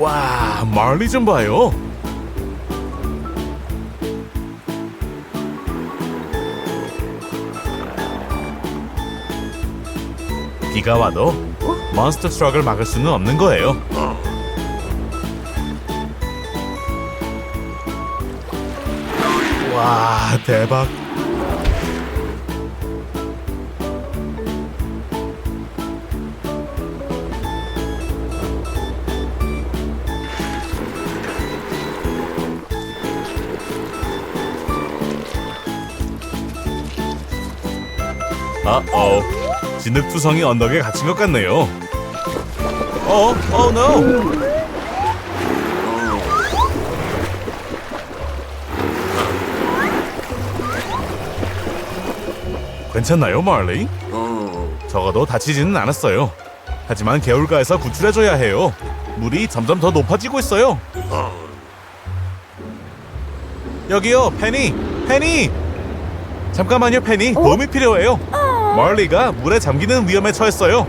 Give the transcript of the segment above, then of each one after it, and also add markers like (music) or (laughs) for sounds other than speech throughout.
와, 말리 좀 봐요. 비가 와도 몬스터 트럭을 막을 수는 없는 거예요. 와, 대박. 아어 진흙투성이 언덕에 갇힌 것 같네요. 어, 어, no. 괜찮나요, 말리? 적어도 다치지는 않았어요. 하지만 개울가에서 구출해줘야 해요. 물이 점점 더 높아지고 있어요. 여기요, 페니, 페니. 잠깐만요, 페니. 도움이 필요해요. 말리가 물에 잠기는 위험에 처했어요.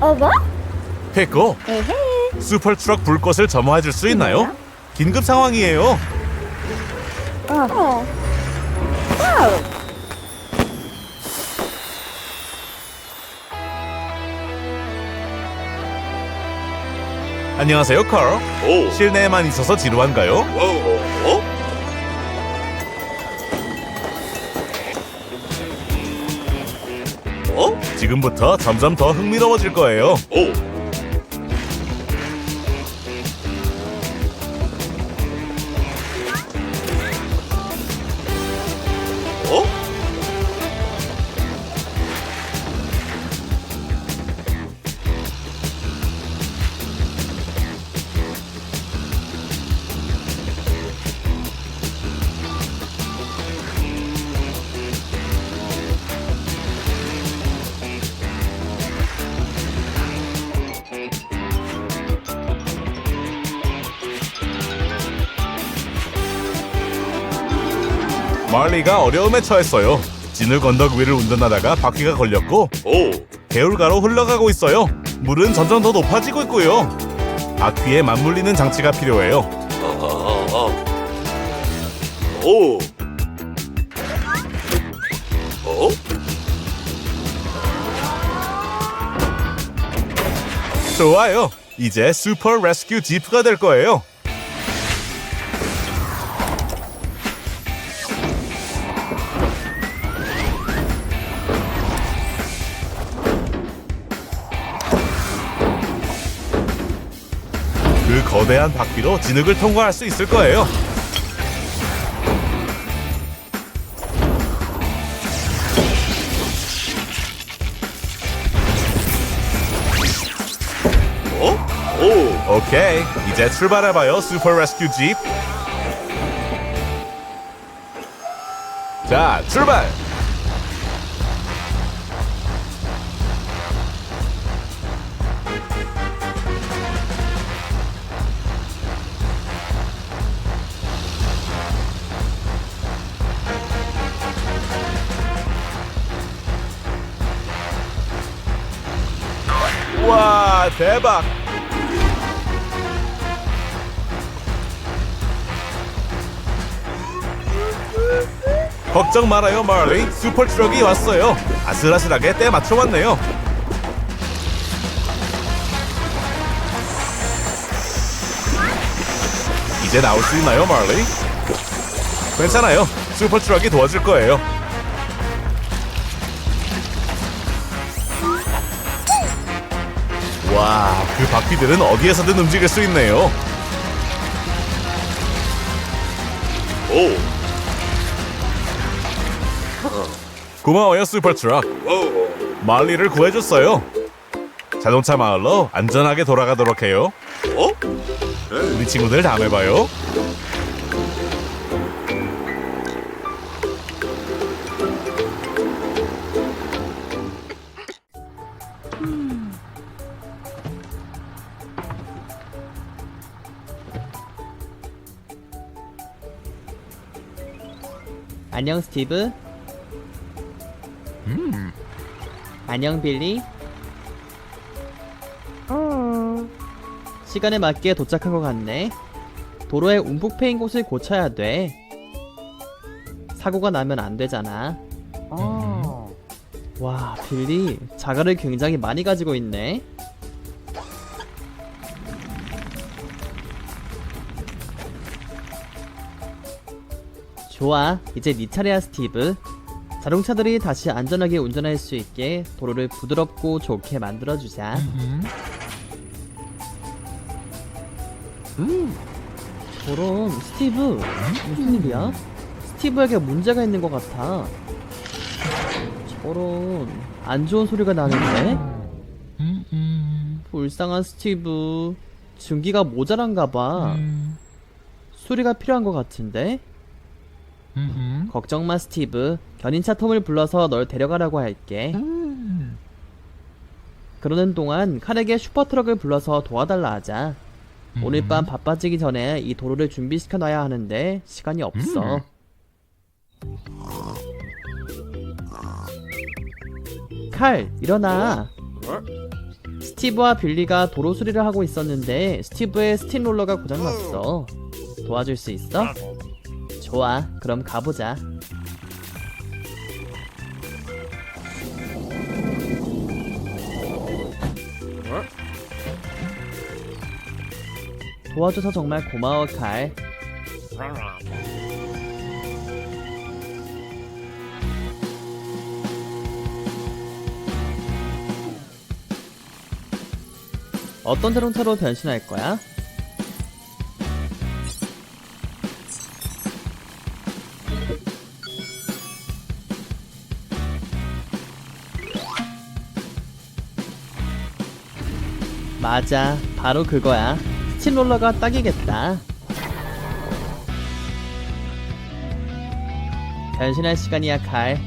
어 뭐? 에헤. 슈퍼 트럭 불꽃을 점화해 줄 수 있나요? 긴급 상황이에요. 어. 어. 안녕하세요, 컬. 오. 실내에만 있어서 지루한가요? 어? 어? 어? 지금부터 점점 더 흥미로워질 거예요. 오. 말리가 어려움에 처했어요. 진흙 언덕 위를 운전하다가 바퀴가 걸렸고 오. 개울가로 흘러가고 있어요. 물은 점점 더 높아지고 있고요. 바퀴에 맞물리는 장치가 필요해요. 아하하. 오. 어? 좋아요. 이제 슈퍼 레스큐 지프가 될 거예요. 거대한 바퀴로 진흙을 통과할 수 있을 거예요. 어? 오. 오케이, 이제 출발해봐요, 슈퍼 레스큐 집. 자, 출발! 대박! 걱정 말아요, 말리. 슈퍼 트럭이 왔어요. 아슬아슬하게 때 맞춰 왔네요. 이제 나올 수 있나요, 말리? 괜찮아요. 슈퍼 트럭이 도와줄 거예요. 그 바퀴들은 어디에서든 움직일 수 있네요. 오. 고마워요, 슈퍼 트럭. 오. 말리를 구해줬어요. 자동차 마을로 안전하게 돌아가도록 해요. 어? 우리 친구들 다음에 봐요. 안녕 스티브. 안녕 빌리. 시간에 맞게 도착한 것 같네. 도로에 움푹 패인 곳을 고쳐야 돼. 사고가 나면 안 되잖아. 와, 빌리 자갈을 굉장히 많이 가지고 있네. 좋아, 이제 네 차례야, 스티브. 자동차들이 다시 안전하게 운전할 수 있게 도로를 부드럽고 좋게 만들어주자. 저런, 스티브. 무슨 일이야? 스티브에게 문제가 있는 것 같아. 저런, 안 좋은 소리가 나는데? 불쌍한 스티브. 증기가 모자란가 봐. 수리가 필요한 것 같은데? 걱정 마, 스티브. 견인차 톰을 불러서 널 데려가라고 할게. 그러는 동안 칼에게 슈퍼트럭을 불러서 도와달라 하자. 오늘 밤 바빠지기 전에 이 도로를 준비시켜 놔야 하는데 시간이 없어. 칼, 일어나. 스티브와 빌리가 도로 수리를 하고 있었는데 스티브의 스팀롤러가 고장났어. 도와줄 수 있어? 좋아, 그럼 가보자. 도와줘서 정말 고마워, 칼. 어떤 자동차로 변신할 거야? 맞아, 바로 그거야. 스팀롤러가 딱이겠다. 변신할 시간이야, 칼.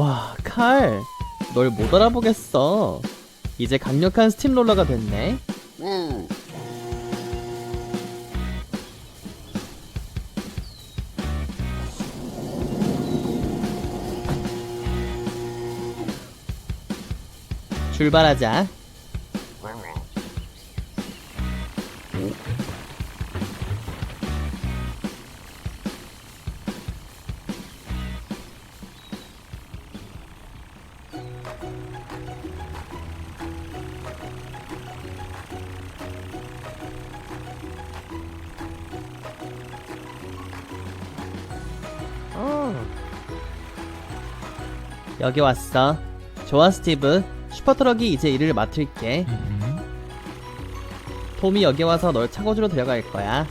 와, 칼. 널 못 알아보겠어. 이제 강력한 스팀롤러가 됐네. 출발하자. 여기 왔어. 좋아, 스티브. 슈퍼트럭이 이제 일을 맡을게. 톰이 여기 와서 널 차고지로 데려갈 거야.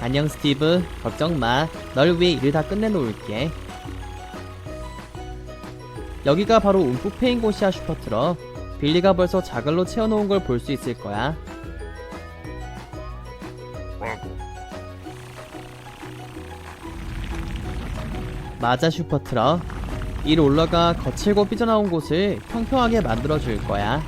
안녕, 스티브. 걱정 마. 널 위해 일을 다 끝내놓을게. 여기가 바로 움푹 패인 곳이야, 슈퍼트럭. 빌리가 벌써 자갈로 채워놓은 걸 볼 수 있을 거야. 맞아 슈퍼트럭. 이 롤러가 거칠고 삐져나온 곳을 평평하게 만들어줄 거야.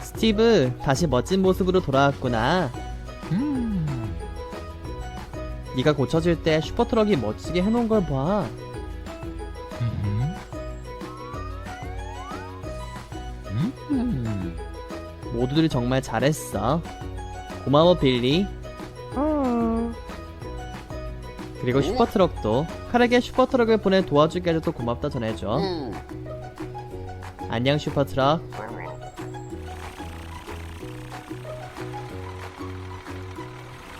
스티브 다시 멋진 모습으로 돌아왔구나 네가 고쳐질 때 슈퍼트럭이 멋지게 해놓은 걸 봐. 모두들 정말 잘했어. 고마워 빌리. 그리고 슈퍼트럭도 칼에게 슈퍼트럭을 보내 도와주게 해줘서 고맙다 전해줘. 안녕 슈퍼트럭.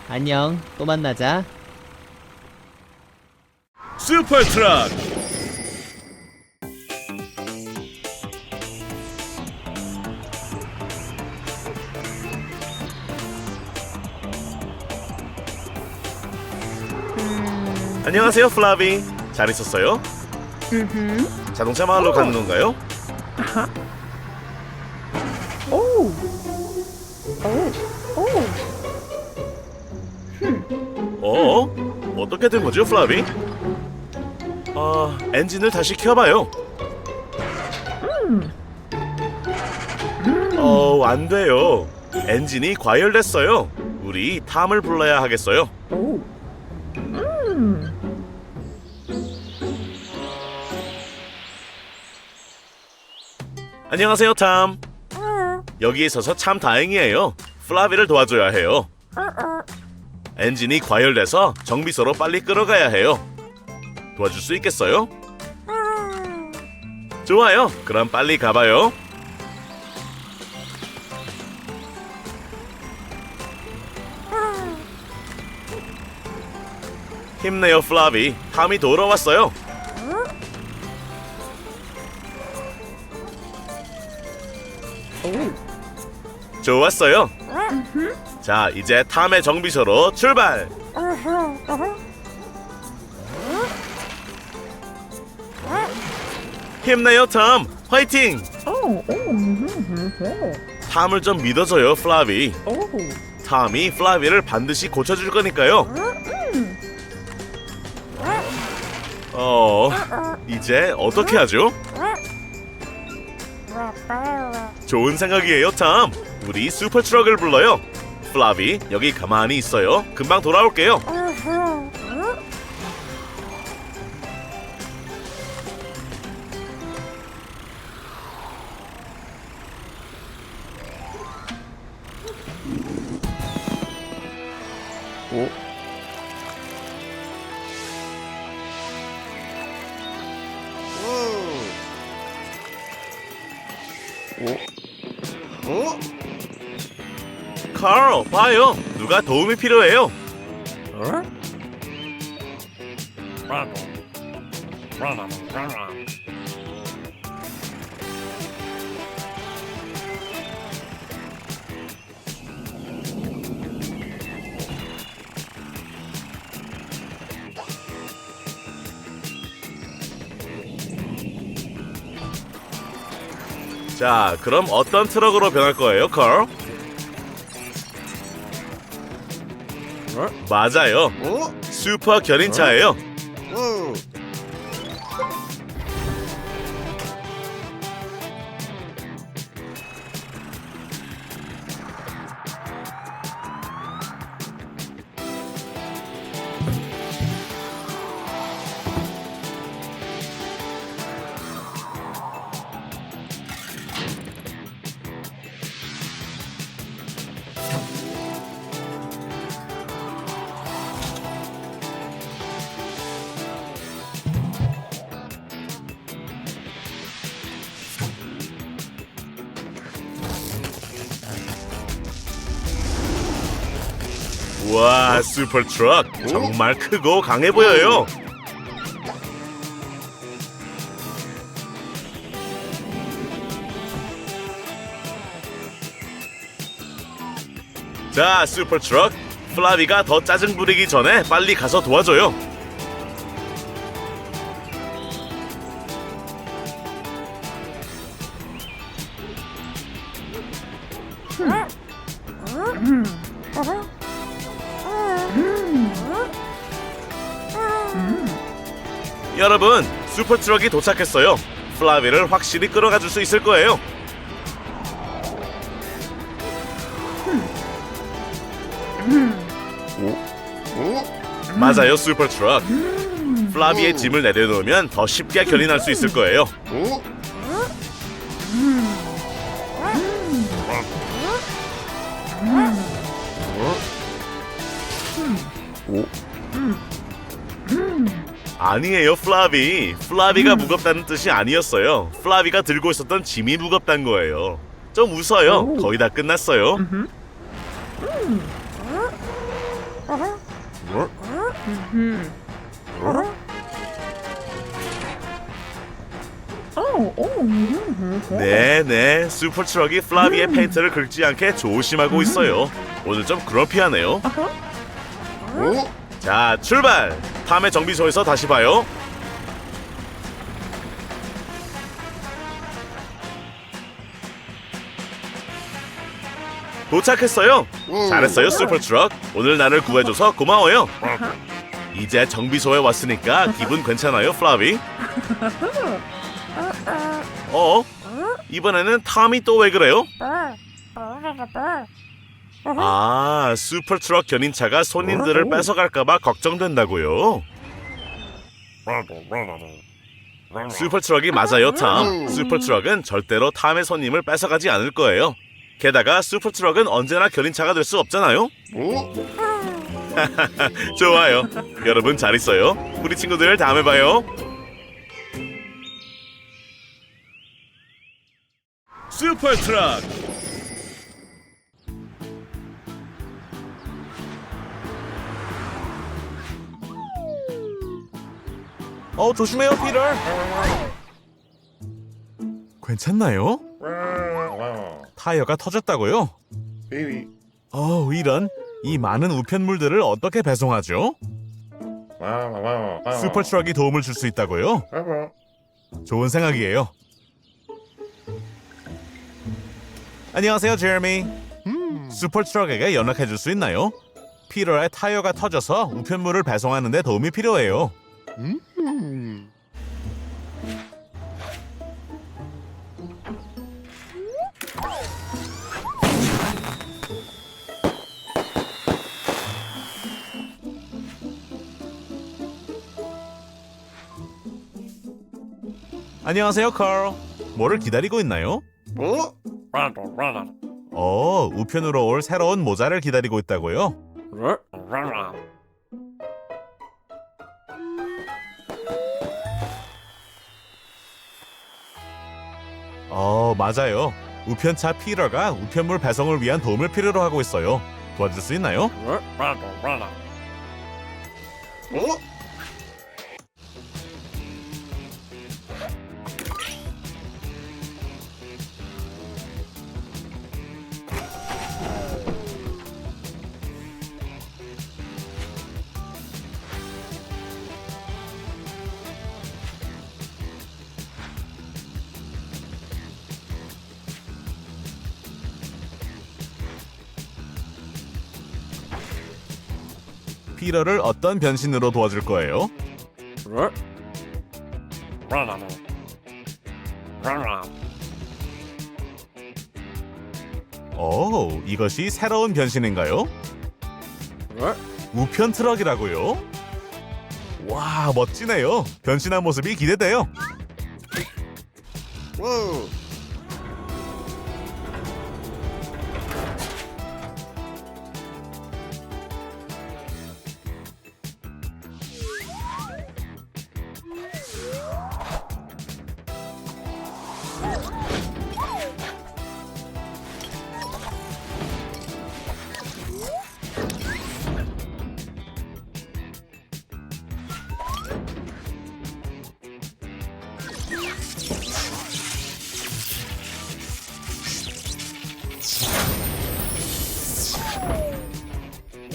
안녕. 또 만나자. 슈퍼 트럭. 안녕하세요, 플라비. 잘 있었어요? 자동차 마을로 가는 건가요? Oh. Oh. Oh. 어? 어떻게 된 거죠, 플라비? 아, 엔진을 다시 켜봐요. 어, 안 돼요. 엔진이 과열됐어요. 우리 탐을 불러야 하겠어요. 안녕하세요, 탐. 여기 있어서 참 다행이에요. 플라비를 도와줘야 해요. 엔진이 과열돼서 정비소로 빨리 끌어가야 해요. 도와줄 수 있겠어요? 좋아요. 그럼 빨리 가봐요. 힘내요, 플라비. 탐이 돌아왔어요. 좋았어요. 자, 이제 탐의 정비소로 출발. 힘내요, 탐. 화이팅. Oh. Oh. 탐을 좀 믿어줘요, 플라비. Oh. 탐이 플라비를 반드시 고쳐줄 거니까요. 어, 이제 어떻게 하죠? 좋은 생각이에요, 탐. 우리 슈퍼 트럭을 불러요. 플라비, 여기 가만히 있어요. 금방 돌아올게요. 카로, 봐요. 누가 도움이 필요해요. 자, 그럼 어떤 트럭으로 변할 거예요, 컬? 맞아요. 슈퍼 견인차예요. 와, 슈퍼 트럭 정말 크고 강해 보여요. 자, 슈퍼 트럭 플라비가 더 짜증 부리기 전에 빨리 가서 도와줘요. 슈퍼 트럭이 도착했어요. 플라비를 확실히 끌어가 줄 수 있을 거예요. 맞아요, 슈퍼 트럭. 플라비의 짐을 내려놓으면 더 쉽게 견인할 수 있을 거예요. 아니에요, 플라비. 플라비가 무겁다는 뜻이 아니었어요. 플라비가 들고 있었던 짐이 무겁단 거예요. 좀 웃어요. 거의 다 끝났어요. 음. 오, 오, 음, 음. 네네 슈퍼 트럭이 플라비의 페인트를 긁지 않게 조심하고 있어요. 오늘 좀 그럴피하네요. 자 출발. 다음에 정비소에서 다시 봐요. 도착했어요. 잘했어요 슈퍼 트럭. 오늘 나를 구해줘서 고마워요. (laughs) 이제 정비소에 왔으니까 기분 괜찮아요 플라비? (laughs) 어? 이번에는 탐이 또 왜 그래요? 아, 슈퍼트럭 견인차가 손님들을 뺏어갈까봐 걱정된다고요? 슈퍼트럭이 맞아요, 탐. 슈퍼트럭은 절대로 탐의 손님을 뺏어가지 않을 거예요. 게다가 슈퍼트럭은 언제나 견인차가 될 수 없잖아요. (laughs) 좋아요. 여러분 잘 있어요. 우리 친구들 다음에 봐요. 슈퍼트럭 어 조심해요 피터. 괜찮나요? 타이어가 터졌다고요? 어 이런 이 많은 우편물들을 어떻게 배송하죠? 슈퍼 트럭이 도움을 줄 수 있다고요? 좋은 생각이에요. 안녕하세요, 제레미. 슈퍼 트럭에게 연락해 줄 수 있나요? 피터의 타이어가 터져서 우편물을 배송하는 데 도움이 필요해요. 안녕하세요, 칼. 뭐를 기다리고 있나요? 어, 우편으로 올 새로운 모자를 기다리고 있다고요? 어, 맞아요. 우편차 피터가 우편물 배송을 위한 도움을 필요로 하고 있어요. 도와줄 수 있나요? 피터를 어떤 변신으로 도와줄 거예요? 오, 이것이 새로운 변신인가요? 우편 트럭이라고요? 와, 멋지네요. 변신한 모습이 기대돼요.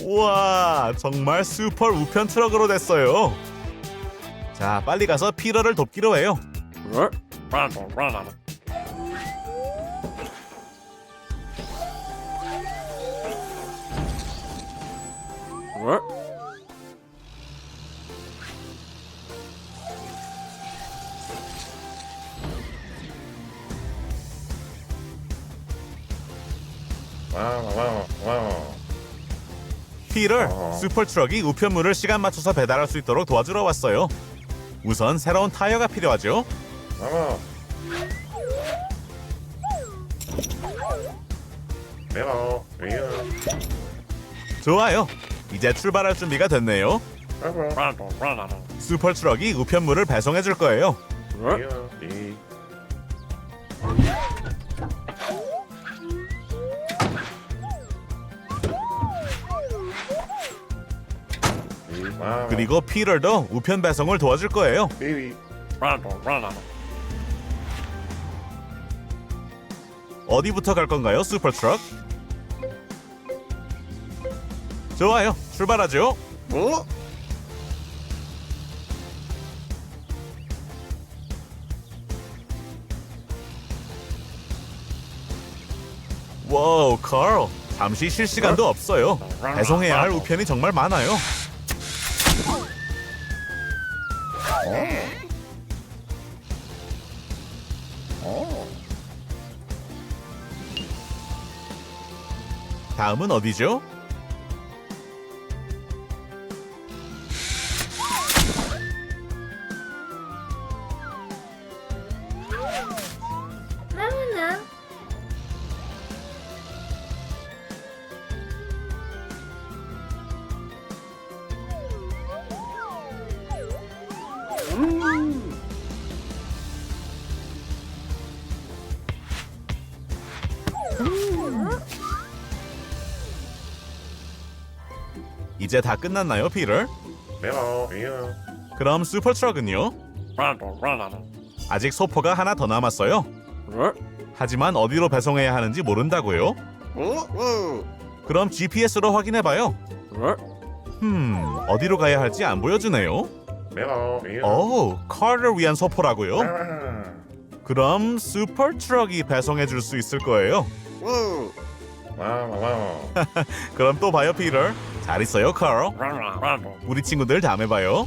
우와, 정말 슈퍼 우편 트럭으로 됐어요. 자, 빨리 가서 피터를 돕기로 해요. 피터, 슈퍼 트럭이 우편물을 시간 맞춰서 배달할 수 있도록 도와주러 왔어요. 우선 새로운 타이어가 필요하죠. 좋아요. 이제 출발할 준비가 됐네요. 슈퍼 트럭이 우편물을 배송해 줄 거예요. 그리고 피터도 우편 배송을 도와줄 거예요. 어디부터 갈 건가요, 슈퍼 트럭? 좋아요, 출발하죠. 와우, 카л. 잠시 쉴 시간도 없어요. 배송해야 할 우편이 정말 많아요. 다음은 어디죠? 이제 다 끝났나요, 피터? 그럼 슈퍼트럭은요? 아직 소포가 하나 더 남았어요. 하지만 어디로 배송해야 하는지 모른다고요? 그럼 GPS로 확인해봐요. 음, 어디로 가야 할지 안 보여주네요. 오, 카를 위한 소포라고요? 그럼 슈퍼트럭이 배송해 줄 수 있을 거예요. (laughs) 그럼 또 봐요, 피터. 잘 있어요, 카л. 우리 친구들 다음에 봐요.